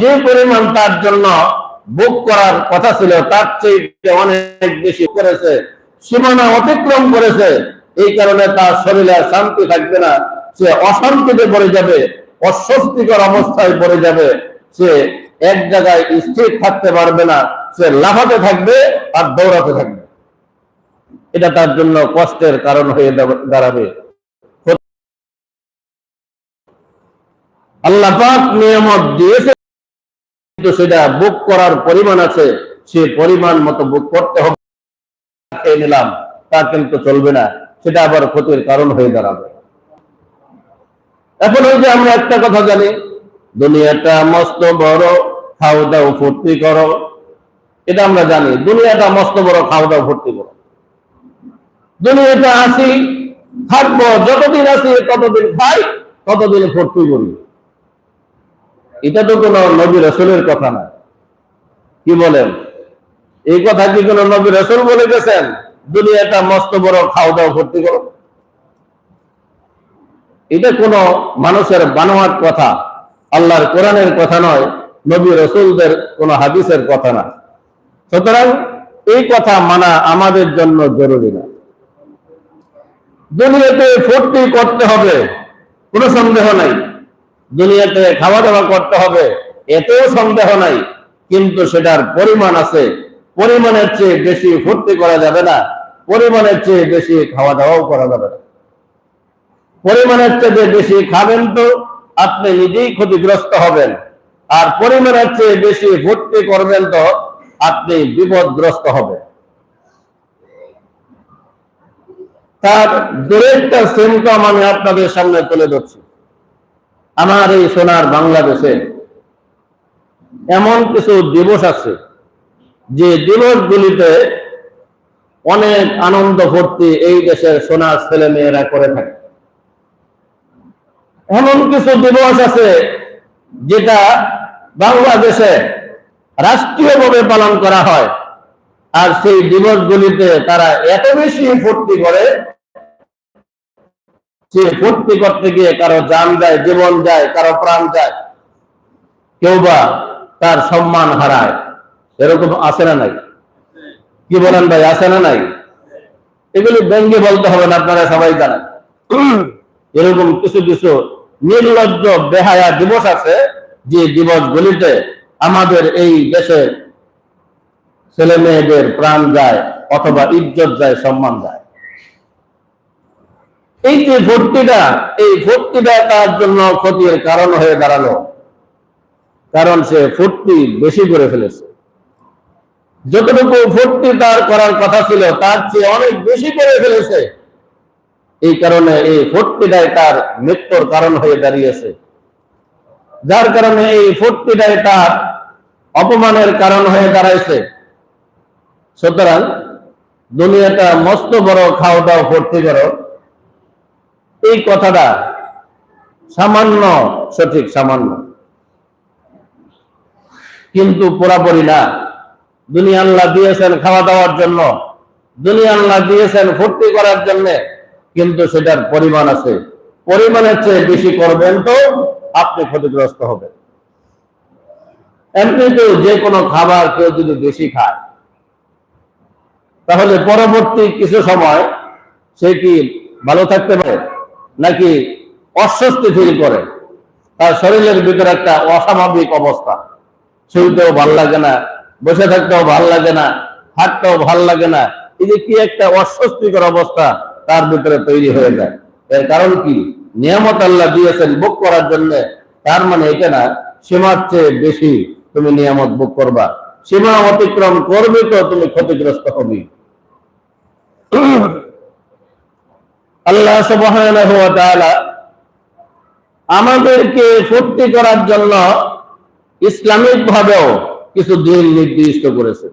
যে পরিমাণ তার জন্য বুক করার কথা ছিল, তার চেয়ে অনেক বেশি করেছে, সীমানা অতিক্রম করেছে, এই কারণে তার শরীরে শান্তি থাকবে না। সে অশান্তিতে পড়ে যাবে, অস্বস্তিকর অবস্থায় পড়ে যাবে, সে এক জায়গায় স্থির থাকতে পারবে না, সে লাফাতে থাকবে আর দৌড়াতে থাকবে। এটা তার জন্য কষ্টের কারণ হয়ে দাঁড়াবে। আল্লাহ নিয়ামত দিয়েছে কিন্তু সেটা বুক করার পরিমাণ আছে, সে পরিমাণ মতো বুক করতে হবে। নিলাম, তা কিন্তু চলবে না, সেটা আবার ক্ষতির কারণ হয়ে দাঁড়াবে। এখন ওই যে আমরা একটা কথা জানি, দুনিয়াটা মস্ত বড়, খাও দাও, ফুর্তি করো। এটা আমরা জানি, দুনিয়াটা মস্ত বড়, খাও দাও, ফুর্তি করো। দুনিয়াটা আসি, থাকব, যতদিন আসি, ততদিন খাই, ততদিন ফুর্তি করি। এটা তো কোনো নবী রসুলের কথা না। কি বলেন? এই কথা কি কোন নবী রসুল বলে গেছেন? দুনিয়াটা মস্ত বড়, খাও দাও, ভর্তি করো। এটা কোনো মানুষের বানোয়ার কথা, আল্লাহর কোরআনের কথা নয়, নবী রসুলদের কোন হাদিসের কথা না। সুতরাং এই কথা মানা আমাদের জন্য জরুরি না। দুনিয়াতে ফুর্তি করতে হবে, কোনো সন্দেহ নাই। দুনিয়াতে খাওয়া দাওয়া করতে হবে, এতেও সন্দেহ নাই। কিন্তু সেটার পরিমাণ আছে। পরিমাণের চেয়ে বেশি ফুর্তি করা যাবে না। পরিমাণের চেয়ে বেশি খাওয়া দাওয়াও করা যাবে না। পরিমাণের চেয়ে বেশি খাবেন তো, আপনি নিজেই ক্ষতিগ্রস্ত হবেন। আর পরিমাণের চেয়ে বেশি ফুর্তি করবেন তো, আপনি বিপদগ্রস্ত হবেন। তার দূরেরটা সিমটম আমি আপনাদের সামনে তুলে ধরছি। আমার এই সোনার বাংলাদেশে এমন কিছু দিবস আছে, যে দিবসগুলিতে অনেক আনন্দ ভর্তি এই দেশের সোনার ছেলে মেয়েরা করে থাকে। এমন কিছু দিবস আছে, যেটা বাংলাদেশে রাষ্ট্রীয়ভাবে পালন করা হয়, আর সেই দিবসগুলিতে তারা এত বেশি ফুর্তি করে সে ফুর্তি করতে গিয়ে কারও জান যায়, জীবন যায়, কারও প্রাণ যায়, কেউ বা তার সম্মান হারায়। এরকম আছে না নাই? কি বলেন ভাই, আছে না নাই? এগুলি ব্যঙ্গে বলতে হবে না, আপনারা সবাই জানেন। এরকম কিছু কিছু নির্লজ্জ বেহায়া দিবস আছে যে দিবসগুলিতে আমাদের এই দেশে ছেলে মেয়েদের প্রাণ যায় অথবা ইজ্জত যায়, সম্মান যায়। এই যে ভর্তিটা, এই ভর্তিটা তার জন্য ক্ষতির কারণ হয়ে দাঁড়াল? কারণ সে ফুর্তি বেশি করে ফেলেছে। যতটুকু ফুর্তি তার করার কথা ছিল, তার চেয়ে অনেক বেশি করে ফেলেছে। এই কারণে এই ফুর্তিটাই তার মৃত্যুর কারণ হয়ে দাঁড়িয়েছে। যার কারণে এই ফুর্তিটাই তার অপমানের কারণ হয়ে দাঁড়াইছে। সুতরাং দুনিয়াটা মস্ত বড় খাও দাও ফুর্তি করো। এই কথাটা সামান্য, সঠিক সামান্য। কিন্তু পুরাপুরি না। দুনিয়া আল্লাহ দিয়েছেন খাওয়া দাওয়ার জন্য। দুনিয়া আল্লাহ দিয়েছেন ফুর্তি করার জন্য। কিন্তু সেটার পরিমাণ আছে। পরিমাণের চেয়ে বেশি করবেন তো আপনি ক্ষতিগ্রস্ত হবেন। এমনিতেও যে কোনো খাবার কেউ যদি বেশি খায়, তাহলে পরবর্তী কিছু সময় সে কি ভালো থাকতে পারে? নাকি অস্বস্তি ফিল করে। তার শরীরের ভিতরে একটা অস্বাভাবিক অবস্থা। শুইতেও ভালো লাগে না, বসে থাকতেও ভালো লাগে না, হাঁটতেও ভালো লাগে না। এই যে কি একটা অস্বস্তিকর অবস্থা তার ভিতরে তৈরি হয়ে যায়। এর কারণ কি? নিয়ামত আল্লাহ দিয়েছেন বুক করার জন্য। তার মানে এটা না, সীমার চেয়ে বেশি তুমি নিয়ামত বুক করবা। সীমা অতিক্রম করবে তো তুমি ক্ষতিগ্রস্ত হবি আল্লাহ তাআলা আমাদেরকে ফুর্তি করার জন্য ইসলামিক ভাবেও কিছু দিন নির্দিষ্ট করেছে।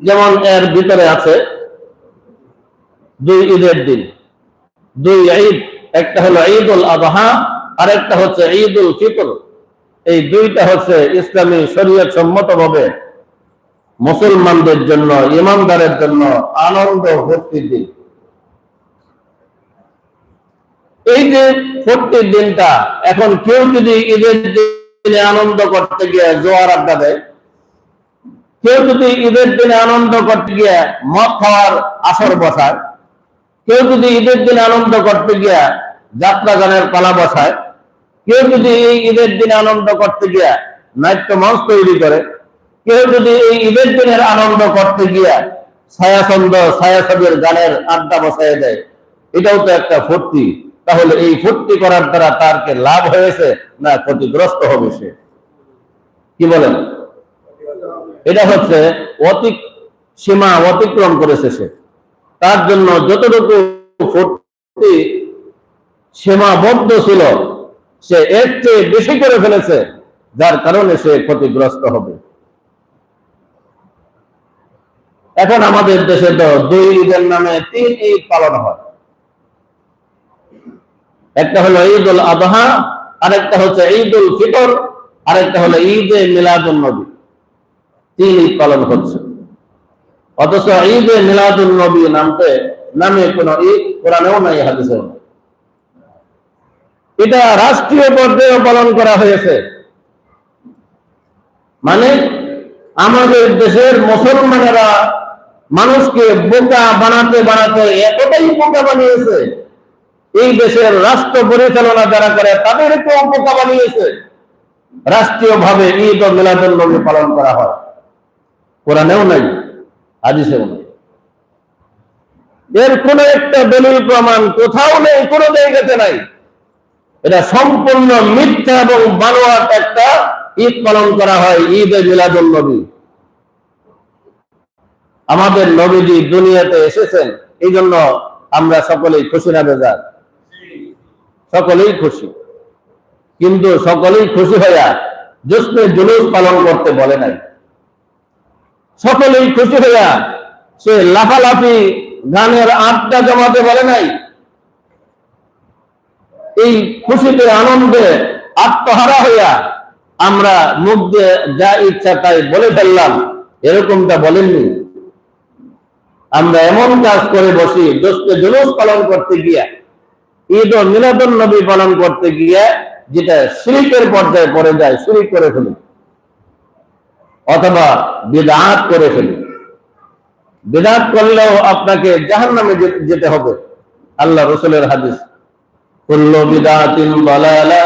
যেমন এর ভিতরে আছে দুই ঈদের দিন। দুই ঈদ, একটা হলো ঈদ উল আবহা আর একটা হচ্ছে ঈদ উল ফিতর। এই দুইটা হচ্ছে ইসলামী শরীয়ত সম্মত ভাবে মুসলমানদের জন্য, ইমানদারের জন্য আনন্দ ভর্তির দিন। এই যে ফুর্তির দিনটা, এখন কেউ যদি ঈদের দিনে আনন্দ করতে গিয়ে জোয়ার আড্ডা দেয়, কেউ যদি ঈদের দিনে আনন্দ করতে গিয়ে মদ খাওয়ার আসর বসায়, কেউ যদি ঈদের দিনে আনন্দ করতে গিয়ে যাত্রা গানের পালা বসায়, কেউ যদি এই ঈদের দিনে আনন্দ করতে গিয়ে নাট্য মঞ্চ তৈরি করে, কেউ যদি এই ঈদের দিনের আনন্দ করতে গিয়ে ছায়াছন্দ, ছায়াছবির গানের আড্ডা বসায় দেয়, এটাও তো একটা ফুর্তি। তাহলে এই ফুর্তি করার দ্বারা তার কে লাভ হয়েছে না ক্ষতিগ্রস্ত হবে সে? কি বলেন? এটা হচ্ছে অতি সীমা অতিক্রম করেছে সে। তার জন্য যতটুকু ফুর্তি সীমাবদ্ধ ছিল, সে এর চেয়ে বেশি করে ফেলেছে, যার কারণে সে ক্ষতিগ্রস্ত হবে। এখন আমাদের দেশে তো দুই ঈদের নামে তিন ঈদ পালন হয়। একটা হলো ঈদ উল আবহা আরেকটা হচ্ছে ঈদ উল ফিতর, আরেকটা হলো ঈদ এ মিলাদুল নবী। তিন ঈদ পালন হচ্ছে। অথচ ঈদ এ মিলাদুল নবী নামতে, নামে কোন ঈদ কোরআনেও নাই, হাদিসেও এটা রাষ্ট্রীয় পর্যায়ে পালন করা হয়েছে। মানে আমাদের দেশের মুসলমানেরা মানুষকে বোকা বানাতে বানাতে এতটাই বোকা বানিয়েছে এই দেশের রাষ্ট্র পরিচালনা যারা করে তাদেরকেও বোকা বানিয়েছে রাষ্ট্রীয় ভাবে ঈদ ও মিলাদুল নবী পালন করা হয়। কোরআনেও নাই, হাদিসেও নাই। এর কোন একটা দলিল প্রমাণ কোথাও নেই, কোনো জায়গাতে নাই। এটা সম্পূর্ণ মিথ্যা এবং বানোয়াট একটা ঈদ পালন করা হয়, ঈদ এ মিলাদুল নবী। আমাদের নবীজি দুনিয়াতে এসেছেন এই জন্য আমরা সকলেই খুশি না বেজার। সকলেই খুশি। কিন্তু সকলেই খুশি হইয়া জোসনে জুলুস পালন করতে বলে নাই। সকলেই খুশি হইয়া সে লাফালাফি গানের আড্ডা জমাতে বলে নাই। এই খুশিতে আনন্দে আত্মহারা হইয়া আমরা মুখ দিয়ে যা ইচ্ছা তাই বলে ফেললাম, এরকমটা বলেননি। আমরা এমন কাজ করে বসি দোষকে জুলুস পালন করতে গিয়া ঈদ ও মিলাদুল নবী পালন করতে গিয়ে যেটা শিরিকের পর্যায়ে পড়ে যায়, শিরিক করে ফেলি। অথবা বিদাত করে ফেলি। বিদাত করলেও আপনাকে জাহান নামে যেতে হবে। আল্লাহ রসুলের হাদিস, কুল্লু বিদাতিন বালালা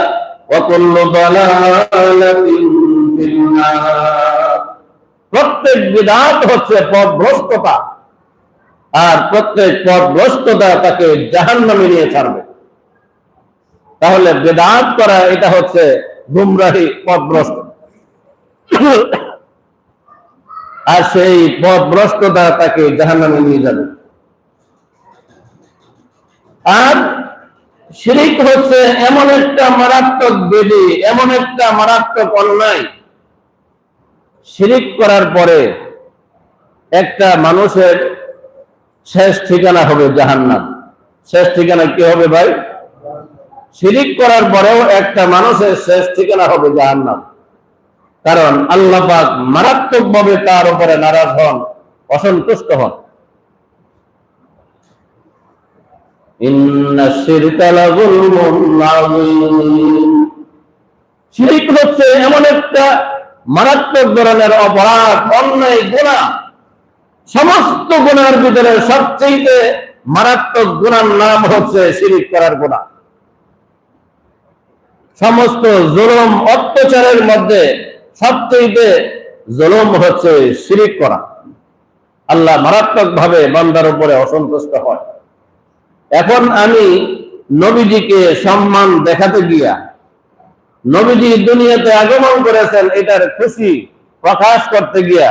ওয়া কুল্লু বালালাতিন ফিন্নার। প্রত্যেক বিদাত হচ্ছে পথভ্রষ্টতা, আর প্রত্যেক পথভ্রষ্টতা তাকে জাহান নামে নিয়ে ছাড়বে। তাহলে বেদাত করা এটা হচ্ছে গুমরাহি পথভ্রষ্ট আর সেই পথভ্রষ্টতা তাকে জাহান নামে নিয়ে যাবে। আর শিরিক হচ্ছে এমন একটা মারাত্মক বেদি, এমন একটা মারাত্মক অন্যায়। শিরিক করার পরে একটা মানুষের শেষ ঠিকানা হবে জাহান্নাম। শেষ ঠিকানা কি হবে ভাই? শিরিক করার পরেও একটা মানুষের শেষ ঠিকানা হবে জাহান্নাম। কারণ আল্লাহ মারাত্মক ভাবে তার উপরে নারাজ হন, অসন্তুষ্ট হন। শিরিক হচ্ছে এমন একটা মারাত্মক ধরনের অপরাধ, অন্যায়, গুণা। সমস্ত গুণার ভিতরে সবচেয়ে মারাত্মক গুণার নাম হচ্ছে শিরিক করার গুণা। সমস্ত জুলুম, অত্যাচারের মধ্যে সবচেয়ে জুলুম হচ্ছে শিরিক করা। আল্লাহ মারাত্মক ভাবে বান্দার উপরে অসন্তুষ্ট হয়। এখন আমি নবীজিকে সম্মান দেখাতে গিয়া নবীজি দুনিয়াতে আগমন করেছেন, এটার খুশি প্রকাশ করতে গিয়া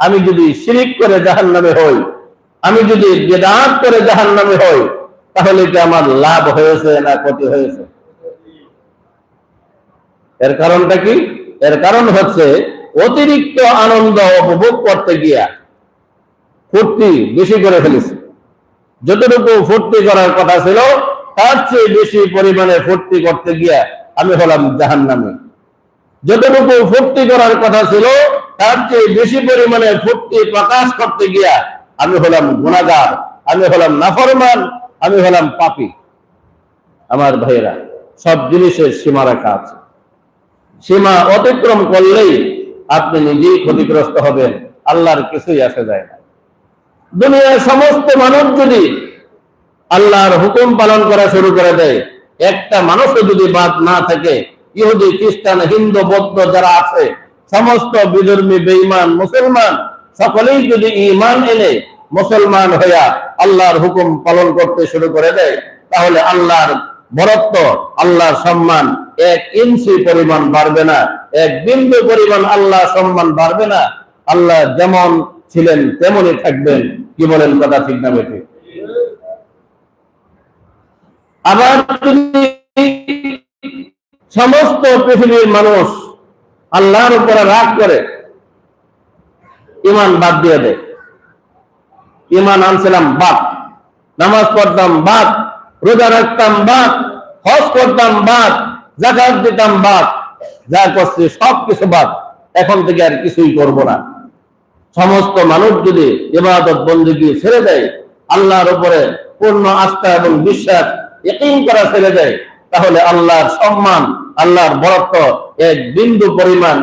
আমি যদি শিরিক করে জাহান নামে হই, আমি যদি বেদাত করে জাহান নামে হই, তাহলে কি আমার লাভ হয়েছে না ক্ষতি হয়েছে? এর কারণটা কি? এর কারণ হচ্ছে অতিরিক্ত আনন্দ উপভোগ করতে গিয়া ফুর্তি বেশি করে ফেলেছে। যতটুকু ফুর্তি করার কথা ছিল, তার চেয়ে বেশি পরিমাণে ফুর্তি করতে গিয়া আমি হলাম জাহান নামে যতটুকু ফুর্তি করার কথা ছিল, তার চেয়ে বেশি পরিমাণে ফুর্তি প্রকাশ করতে গিয়া আমি হলাম গুণাগার, আমি হলাম নাফরমান, আমি হলাম পাপি। আমার ভাইয়েরা, সব জিনিসের সীমারেখা আছে। সীমা অতিক্রম করলেই আপনি নিজেই ক্ষতিগ্রস্ত হবেন। আল্লাহর কিছুই আসে যায় না। দুনিয়ার সমস্ত মানুষ যদি আল্লাহর হুকুম পালন করা শুরু করে দেয়, একটা মানুষও যদি বাদ না থাকে, ইহুদি, খ্রিস্টান, হিন্দু, বৌদ্ধ যারা আছে, সমস্ত বিধর্মী, বেঈমান, মুসলমান, সকলেই যদি ইমান এনে মুসলমান হইয়া আল্লাহর হুকুম পালন করতে শুরু করে দেয়, তাহলে আল্লাহর বরত্ব, আল্লাহর সম্মান, এক ইঞ্চি পরিমাণ বাড়বে না, এক বিন্দু পরিমাণ আল্লাহ সম্মান বাড়বে না, আল্লাহ যেমন ছিলেন তেমনই থাকবেন। কি বলেন কথা ঠিক না বেঠে? আবার সমস্ত পৃথিবীর মানুষ আল্লাহর উপরে রাগ করে ইমান বাদ দিয়ে দেয়। ইমান আনছিলাম বাদ, নামাজ পড়তাম বাদ রোজা রাখতাম বাদ, হজ করতাম বাদ, জাকাত দিতাম বাদ, যা করছি সব কিছু বাদ। এখন থেকে আর কিছুই করব না। সমস্ত মানুষ যদি ইবাদত বন্দী ছেড়ে দেয়, আল্লাহর উপরে পূর্ণ আস্থা এবং বিশ্বাস ইকিন করা ছেড়ে দেয়, তাহলে আল্লাহর সম্মান, আল্লাহর বরত্ব এক বিন্দু পরিমাণ,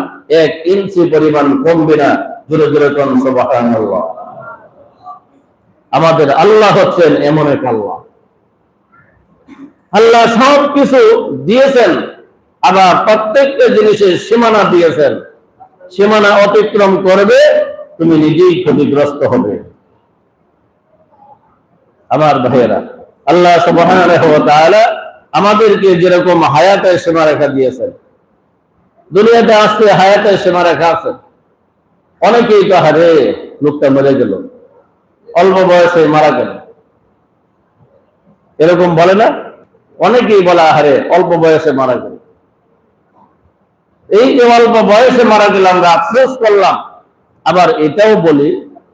এক ইঞ্চি পরিমাণ কমবে না। জোরে জোরে সুবহানাল্লাহ। আমাদের আল্লাহ হচ্ছেন এমন এক আল্লাহ। আল্লাহ সব কিছু দিয়েছেন, আবার প্রত্যেকটা জিনিসের সীমানা দিয়েছেন। সীমানা অতিক্রম করবে, তুমি নিজেই ক্ষতিগ্রস্ত হবে। আমার ভাইয়েরা, আল্লাহ আমাদেরকে যেরকম হায়াতের সীমারেখা দিয়েছেন, দুনিয়াতে আসতে হায়াতের সীমারেখা আছে। অনেকেই তো হারে লোকটা মরে গেল, অল্প বয়সে মারা গেল। এরকম বলে না? অনেকেই বলা হারে অল্প বয়সে মারা গেল। এই যে অল্প বয়সে মারা গেলাম আফসোস করলাম। আবার এটাও বলি,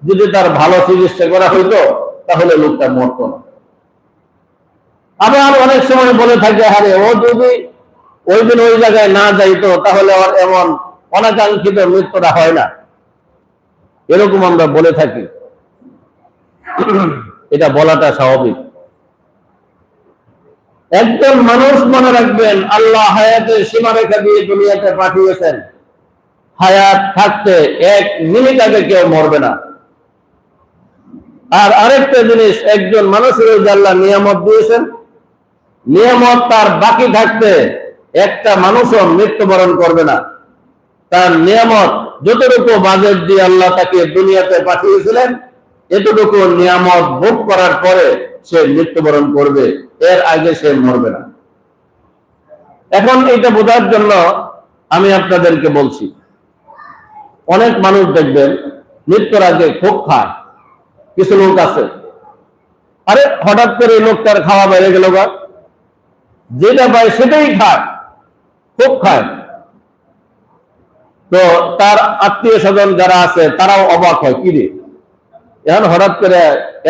যদি তার ভালো চিকিৎসা করা হইতো, তাহলে লোকটা মরত না। আবার অনেক সময় বলে থাকে হারে ও যদি ওই দিন ওই জায়গায় না যাইতো, তাহলে ওর এমন অনাকাঙ্ক্ষিত মৃত্যুটা হয় না। এরকম আমরা বলে থাকি। এটা বলাটা স্বাভাবিক। একজন মানুষ মনে রাখবেন, আল্লাহ হায়াতের সীমারেখা দিয়ে দুনিয়াতে পাঠিয়েছেন। হায়াত থাকতে এক মিনিট আগে কেউ মরবে না। আর আরেকটা জিনিস, একজন মানুষের আল্লাহ নিয়ামত দিয়েছেন। নিয়ামত তার বাকি থাকতে একটা মানুষও মৃত্যুবরণ করবে না। তার নিয়ামত যতটুকু বাজেট দিয়ে আল্লাহ তাকে দুনিয়াতে পাঠিয়েছিলেন এতটুকু নিয়ামত ভোগ করার পরে সে মৃত্যুবরণ করবে, এর আগে সে মরবে না। এখন এটা বোঝার জন্য আমি আপনাদেরকে বলছি, অনেক মানুষ দেখবেন মৃত্যুর আগে খুব খায়, কিছু লোক আছে। আরে হঠাৎ করে লোকটার খাওয়া বেড়ে গেল বা যেটা পায় সেটাই খায় খুব খায় তো তার আত্মীয় স্বজন যারা আছে তারাও অবাক হয়, কি রে? এখন হঠাৎ করে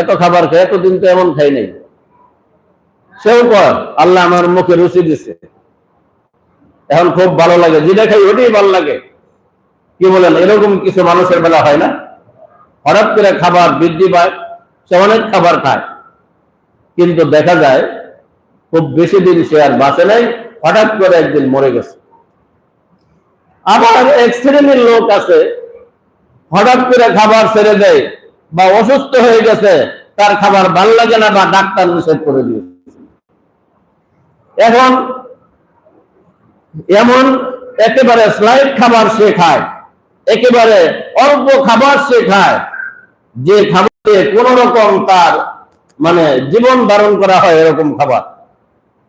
এত খাবার খায় এতদিন তো এমন খাই নাই। সেও কয়, আল্লাহ আমার মুখে রুচি দিছে। এখন খুব ভালো লাগে। যেটা খাই ওটাই ভালো লাগে। কি বলেন, এরকম কিছু মানুষের বেলা হয় না। হঠাৎ করে খাবার বৃদ্ধি পায়, সে অনেক খাবার খায়। কিন্তু দেখা যায়, খুব বেশি দিন সে আর বাঁচে নাই, হঠাৎ করে একদিন মরে গেছে। আবার এক শ্রেণির লোক আছে, হঠাৎ করে খাবার ছেড়ে দেয়। বা অসুস্থ হয়ে গেছে, তার খাবার ভালো লাগে না বা ডাক্তার নিষেধ করে দিয়েছে। এখন এমন একেবারে স্লাইড খাবার সে খায়, একেবারে অল্প খাবার সে খায়, যে খাবারে কোন রকম তার মানে জীবন ধারণ করা হয় এরকম খাবার।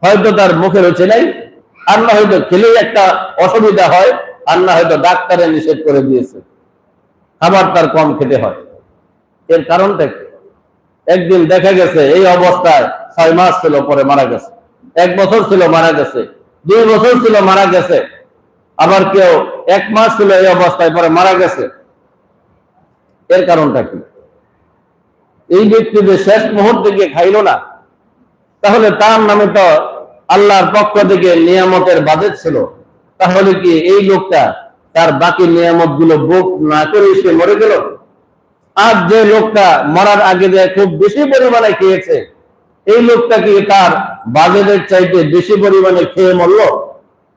হয়তো তার মুখে রয়েছে নাই, আর না হয়তো খেলেই একটা অসুবিধা হয়, আর না হয়তো ডাক্তারে নিষেধ করে দিয়েছে। খাবার তার কম খেতে হয়। এর কারণটা কি? একদিন দেখা গেছে এই অবস্থায় ছয় মাস ছিল পরে মারা গেছে। এক বছর ছিল মারা গেছে। দুই বছর ছিল মারা গেছে। আবার কেউ এক মাস ছিল এই অবস্থায় পরে মারা গেছে। এর কারণটা কি? এই ব্যক্তি যে শেষ মুহূর্তে গিয়ে খাইল না, তাহলে তার নামে তো আল্লাহর পক্ষ থেকে নিয়ামতের বাজেট ছিল। তাহলে কি এই লোকটা তার বাকি নিয়ামতগুলো বুক না করে সে মরে গেল? আর যে লোকটা মরার আগে খুব বেশি পরিমাণে খেয়েছে, এই লোকটা কি তার বাজেটের চাইতে বেশি পরিমাণে খেয়ে মরল?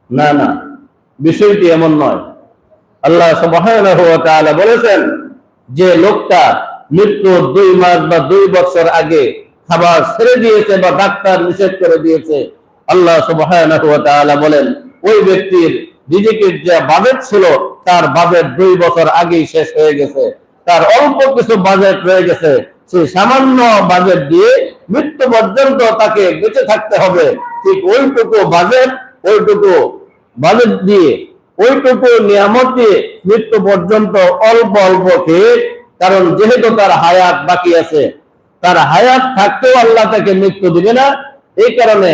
না না। বিষয়টি এমন নয়। আল্লাহ বলেছেন যে লোকটা মৃত্যু দুই মাস বা দুই বছর আগে খাবার ছেড়ে দিয়েছে বা ডাক্তার নিষেধ করে দিয়েছে। আল্লাহ তাআলা বলেন, ওই ব্যক্তির রিজিকের যে বাজেট ছিল, তার বাজেট দুই বছর আগেই শেষ হয়ে গেছে। তার অল্প কিছু বাজেট রয়ে গেছে। সেই সামান্য বাজেট দিয়ে মৃত্যু পর্যন্ত তাকে বেঁচে থাকতে হবে। ঠিক ওইটুকু বাজেট ওইটুকু বাজেট দিয়ে, ওইটুকু নিয়ামত দিয়ে মৃত্যু পর্যন্ত অল্প অল্প খেয়ে, কারণ যেহেতু তার হায়াত বাকি আছে, তার হায়াত থাকতেও আল্লাহ তাকে মৃত্যু দিবে না। এই কারণে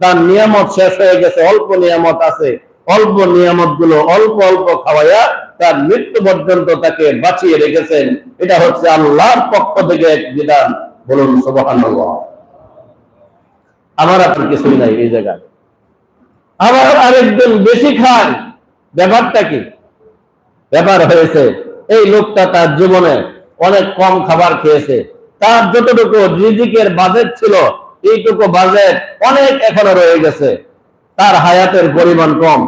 তার নিয়ামত শেষ হয়ে গেছে, অল্প নিয়ামত আছে। অল্প নিয়ামতগুলো অল্প অল্প খাওয়াইয়া তার মৃত্যু পর্যন্ত তাকে বাঁচিয়ে রেখেছেন। এটা হচ্ছে আল্লাহর পক্ষ থেকে এক বিধান। বলুন আমার আপনার কিছুই নাই এই জায়গায়। আবার আরেকজন বেশি খায়। ব্যাপারটা কি? ব্যাপার হয়েছে, এই লোকটা তার জীবনে অনেক কম খাবার খেয়েছে। তার যতটুকু রিজিকের বাজেট ছিল, এইটুকু বাজেট অনেক এখনও রয়ে গেছে। তার হায়াতের পরিমাণ কম।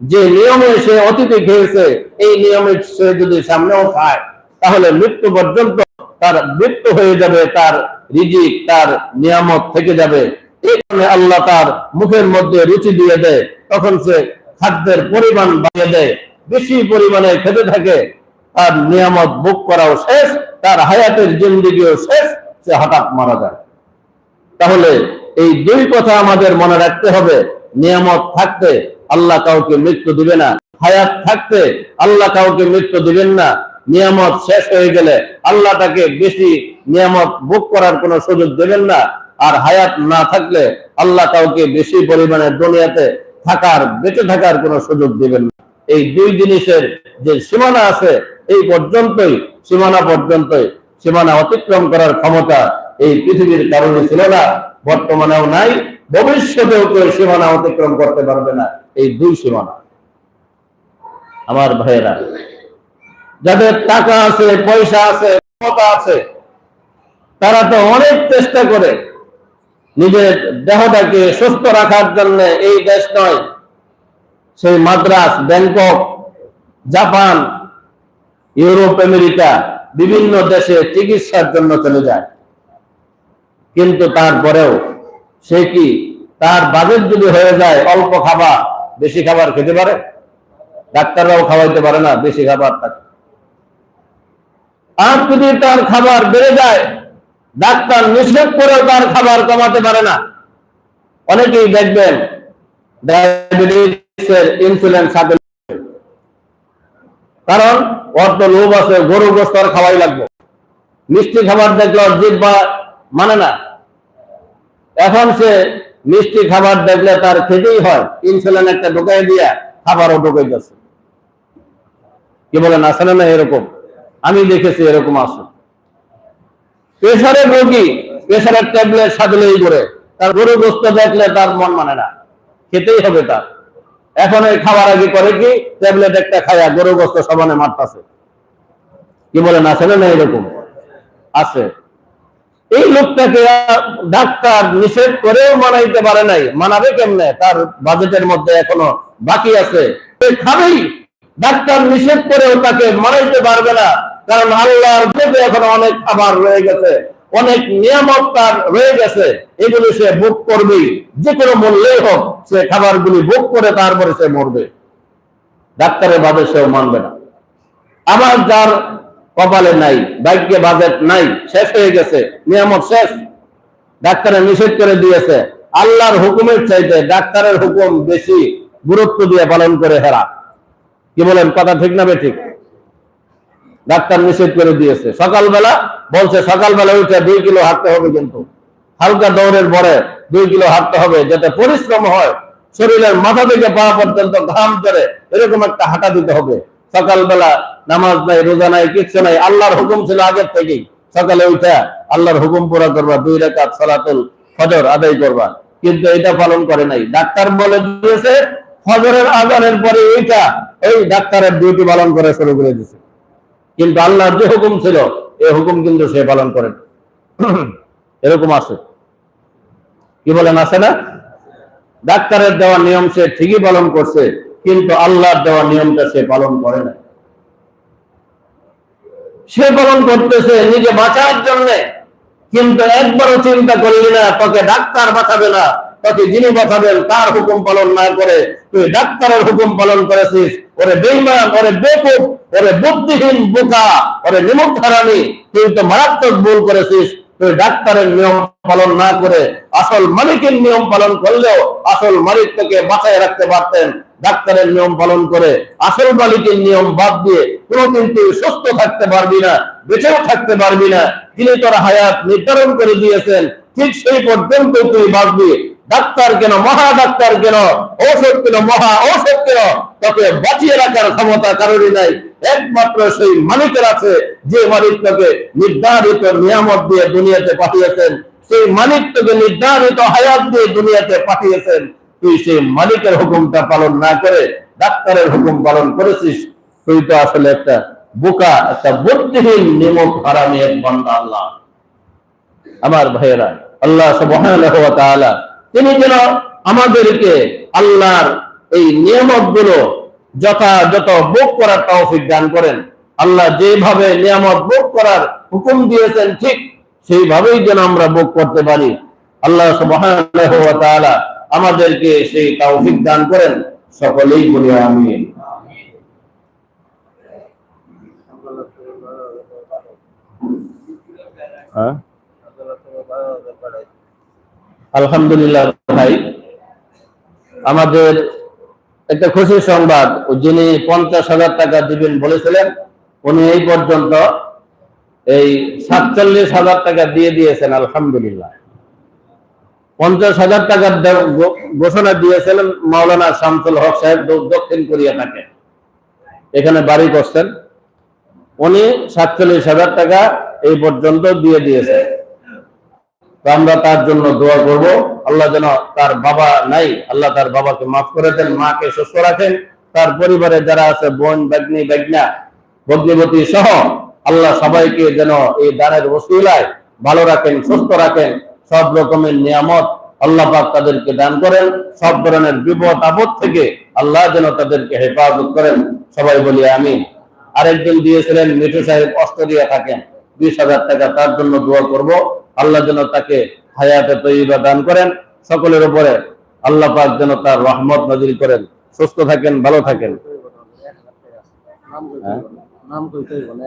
যে নিয়মে সে অতিথি খেয়েছে এই নিয়মে সে যদি সামনেও খায়, তাহলে মৃত্যু পর্যন্ত তার মৃত্যু হয়ে যাবে, তার রিজিক, তার নিয়ামত থেকে যাবে। এই কারণে আল্লাহ তার মুখের মধ্যে রুচি দিয়ে দেয়, তখন সে খাদ্যের পরিমাণ বাড়িয়ে দেয়। বেশি পরিমাণে খেতে থাকে, তার নিয়ামত বুক করাও শেষ, তার হায়াতের জিন্দিগিও শেষ, সে হঠাৎ মারা যায়। তাহলে এই দুই কথা আমাদের মনে রাখতে হবে, নিয়ামত থাকতে আল্লাহ কাউকে মৃত্যু দিবে না। হায়াত থাকতে আল্লাহ কাউকে মৃত্যু দিবেন না। নিয়ামত শেষ হয়ে গেলে আল্লাহ তাকে বেশি নিয়ামত ভোগ করার কোনো সুযোগ দেবেন না। আর হায়াত না থাকলে আল্লাহ কাউকে বেশি পরিমাণে দুনিয়াতে থাকার, বেঁচে থাকার কোনো সুযোগ দিবেন না। এই দুই জিনিসের যে সীমানা আছে, এই পর্যন্তই, সীমানা পর্যন্তই, সীমানা অতিক্রম করার ক্ষমতা এই পৃথিবীর কারণে ছিল না। বর্তমানেও নাই, ভবিষ্যতেও কেউ সীমানা অতিক্রম করতে পারবে না। এই দুই সীমানা। আমার ভাইয়েরা, যাদের টাকা আছে, পয়সা আছে, ক্ষমতা আছে, তারা তো অনেক চেষ্টা করে নিজের দেহটাকে সুস্থ রাখার জন্য এই দেশ নয়, সেই Madras, Bangkok, Japan, Europe, America, বিভিন্ন দেশে চিকিৎসার জন্য চলে যায়। কিন্তু তারপরেও সে কি তার বাজেট যদি হয়ে যায় অল্প খাবার বেশি খাবার খেতে পারে ডাক্তাররাও খাওয়াইতে পারে না, বেশি খাবার থাকে। আর যদি তার খাবার বেড়ে যায়, ডাক্তার নিষেধ করেও তার খাবার কমাতে পারে না। অনেকেই দেখবেন, ডায়াবেটিসের ইনসুলিন সাথে কারণ ওর লোভ আছে, গরু গোস্ত আর খাওয়াই লাগবে। মিষ্টি খাবার দেখলে ওর জিহ্বা মানে না। এখন সে মিষ্টি খাবার দেখলে তার খেতেই হয়। ইনসুলিন একটা ঢোকাই দিয়া খাবারও ঢোকাই গেছে। কি বলেন আসলে না এরকম? আমি দেখেছি এরকম আছে। প্রেশারের রোগী প্রেশারের ট্যাবলেট সাজলেই করে। তার গরু গোস্ত দেখলে তার মন মানে না। খেতেই হবে তার। এখন এই খাবার আগে করে কি? ট্যাবলেট একটা খায়া গরু গোস্ত সমানে মারতাছে। কি বলেন, আছে না এরকম? আছে। এই লোকটাকে ডাক্তার নিষেধ করেও মানাইতে পারে নাই। মানাবে কেমনে? তার বাজেটের মধ্যে এখনও বাকি আছে। খাবেই ডাক্তার নিষেধ করেও তাকে মানাইতে পারবে না। কারণ আল্লাহর দেবে এখন অনেক খাবার রয়ে গেছে। অনেক নিয়ামত তার রয়ে গেছে। এগুলি সে ভোগ করবেই যে কোনো মূল্যেই হোক, সে খাবারগুলি ভোগ করে তারপরে সে মরবে। ডাক্তারের ভাবে সেও মানবে না। আবার যার কপালে নাই, ভাগ্যে বাজেট নাই, শেষ হয়ে গেছে, নিয়ামত শেষ। ডাক্তারে নিষেধ করে দিয়েছে, আল্লাহর হুকুমের চাইতে ডাক্তারের হুকুম বেশি গুরুত্ব দিয়ে পালন করে হেরা। কি বলেন, কথা ঠিক না ঠিক ডাক্তার নিষেধ করে দিয়েছে, সকালবেলা বলছে, সকালবেলা উঠে দুই কিলো হাঁটতে হবে কিন্তু। হালকা দৌড়ের পরে দুই কিলো হাঁটতে হবে, যাতে পরিশ্রম হয়। শরীরের মাথা থেকে পা পর্যন্ত ঘাম ধরে এরকম একটা হাঁটা দিতে হবে। সকালবেলা নামাজ নাই, রোজা নাই, কিচ্ছু নাই, আল্লাহর হুকুম ছিল আগের থেকেই। সকালে উঠে আল্লাহর হুকুম পুরা করবা, দুই রেখাত সালাতুল ফজর আদায় করবা। কিন্তু এটা পালন করে নাই। ডাক্তার বলে দিয়েছে, ফজরের আজানের পরে ওইটা এই ডাক্তারের ডিউটি পালন করে শুরু করে দিয়েছে। কিন্তু আল্লাহর যে হুকুম ছিল এই হুকুম কিন্তু সে পালন করেন এরকম আছে। কি বলেন, আছে না? ডাক্তারের দেওয়া নিয়ম সে ঠিকই পালন করছে। কিন্তু আল্লাহর দেওয়া নিয়মটা সে পালন করে না। সে পালন করতেছে নিজে বাঁচার জন্য, কিন্তু একবারও চিন্তা করলি না, তোকে ডাক্তার বাঁচাবে না, তোকে যিনি বাঁচাবেন তার হুকুম পালন না করে তুই ডাক্তারের হুকুম পালন করেছিস। ওরে বেইমান ওরে বেকুব ওরে বুদ্ধিহীন বোকা, ওরে নিমুখ হারানি তুই তো মারাত্মক ভুল করেছিস। ডাক্তারের নিয়ম পালন না করে আসল মালিকের নিয়ম পালন করলেও আসল মালিক থেকে বাঁচায় রাখতে পারতেন। ডাক্তারের নিয়ম পালন করে আসল মালিকের নিয়ম বাদ দিয়ে কোনদিন তুই সুস্থ থাকতে পারবি না, বেঁচেও থাকতে পারবি না। তিনি তোর হায়াত নির্ধারণ করে দিয়েছেন, ঠিক সেই পর্যন্ত তুই বাঁচবি। ডাক্তার কেন, মহা ডাক্তার কেন, ঔষধ কেন, মহা ঔষধ কেন? তোকে বাঁচিয়ে রাখার ক্ষমতা কারোরই নাই। একমাত্র সেই মালিকের আছে, যে মালিক তোকে নির্ধারিত নিয়ামত দিয়ে দুনিয়াতে পাঠিয়েছেন। সেই মালিক তোকে নির্ধারিত হায়াত দিয়ে দুনিয়াতে পাঠিয়েছেন। তুই সেই মালিকের হুকুমটা পালন না করে ডাক্তারের হুকুম পালন করেছিস, তুই তো আসলে একটা বোকা, একটা বুদ্ধিহীন, নিমক হারামি এক বান্দা, আল্লাহ। আমার ভাইয়েরা, আল্লাহ তাআলা তিনি যেন আমাদেরকে আল্লাহর এই নিয়ামতগুলো যথাযথ ভোগ করার তৌফিক দান করেন। আল্লাহ যেভাবে নিয়ামত ভোগ করার হুকুম দিয়েছেন ঠিক সেইভাবেই যেন আমরা ভোগ করতে পারি। আল্লাহ সুবহানাহু আমাদেরকে সেই তৌফিক দান করেন। সকলেই বলি আমি হ্যাঁ? আলহামদুলিল্লাহ ভাই। আমাদের একটা খুশির সংবাদ, যিনি পঞ্চাশ হাজার টাকা দিবেন বলেছিলেন, উনি এই পর্যন্ত এই সাতচল্লিশ হাজার টাকা দিয়ে দিয়েছেন, আলহামদুলিল্লাহ। পঞ্চাশ হাজার টাকার ঘোষণা দিয়েছিলেন মাওলানা শামসুল হক সাহেব দক্ষিণ কোরিয়া থাকে। এখানে বাড়ি করছেন। উনি সাতচল্লিশ হাজার টাকা এই পর্যন্ত দিয়ে দিয়েছেন। তো আমরা তার জন্য দোয়া করব। আল্লাহ যেন তার বাবা নাই, আল্লাহ তার বাবাকে মাফ করে দেন, মাকে সুস্থ রাখেন। তার পরিবারে যারা আছে, বোন বাগ্নি বাগনা ভগ্নিবতী সহ, আল্লাহ সবাইকে যেন এই দানের ওসিলায় ভালো রাখেন, সুস্থ রাখেন। সব রকমের নিয়ামত আল্লাহ পাক তাদেরকে দান করেন। সব ধরনের বিপদ, আপদ থেকে আল্লাহ যেন তাদেরকে হেফাজত করেন। সবাই বলি আমি আরেকজন দিয়েছিলেন, মিঠু সাহেব অস্ট্রেলিয়া থাকেন। বিশ হাজার টাকা তার জন্য দোয়া করব। আল্লাহ যেন তাকে হায়াতে তৈবা দান করেন। সকলের উপরে আল্লাহ পাক যেন তার রহমত নজির করেন। সুস্থ থাকেন, ভালো থাকেন। নাম বলে